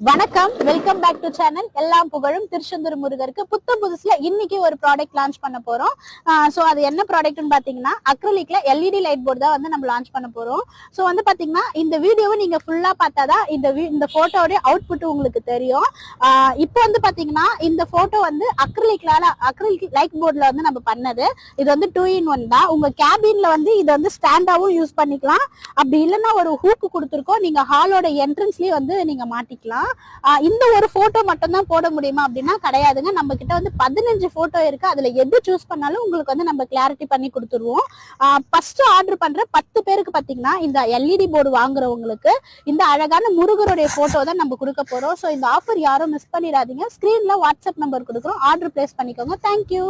வணக்கம். Welcome back to channel எல்லாம் புகழும் திருச்செந்தூர் முருகருக்கு. புத்த புதுசுல இன்னைக்கு ஒரு ப்ராடக்ட் லான்ச் பண்ண போறோம். ஸோ அது என்ன ப்ராடக்ட்னு பாத்தீங்கன்னா அக்ரலிக்ல எல்இடி லைட் போர்டு தான் வந்து நம்ம லான்ச் பண்ண போறோம். ஸோ வந்து பாத்தீங்கன்னா இந்த வீடியோவை நீங்க ஃபுல்லா பார்த்தாதான் இந்த இந்த போட்டோடைய அவுட்புட் உங்களுக்கு தெரியும். இப்போ வந்து பாத்தீங்கன்னா இந்த போட்டோ வந்து அக்ரலிக்லால அக்ரலிக் லைட் போர்டுல வந்து நம்ம பண்ணது. இது வந்து டூ இன் ஒன் தான். உங்க கேபின்ல வந்து இது வந்து ஸ்டாண்டாவும் யூஸ் பண்ணிக்கலாம். அப்படி இல்லைன்னா ஒரு ஹூக்கு கொடுத்துருக்கோம். நீங்க ஹாலோட என்ட்ரன்ஸ்லயே வந்து நீங்க மாட்டிக்கலாம். இந்த ஒரு போட்டோ மட்டும் தான் போட முடியுமா அப்படின்னா கிடையாதுங்க. நம்ம கிட்ட வந்து பதினஞ்சு போட்டோ இருக்கு. அதுல எது சூஸ் பண்ணாலும் உங்களுக்கு வந்து நம்ம கிளாரிட்டி பண்ணி கொடுத்துருவோம். ஃபர்ஸ்ட் ஆர்டர் பண்ற பத்து பேருக்கு பாத்தீங்கன்னா இந்த எல்இடி போர்டு வாங்குறவங்களுக்கு இந்த அழகான முருகருடைய போட்டோ தான் நம்ம கொடுக்க போறோம். ஸோ இந்த ஆஃபர் யாரும் மிஸ் பண்ணிடாதீங்க. ஸ்கிரீன்ல வாட்ஸ்அப் நம்பர் கொடுக்குறோம். ஆர்டர் பிளேஸ் பண்ணிக்கோங்க. Thank you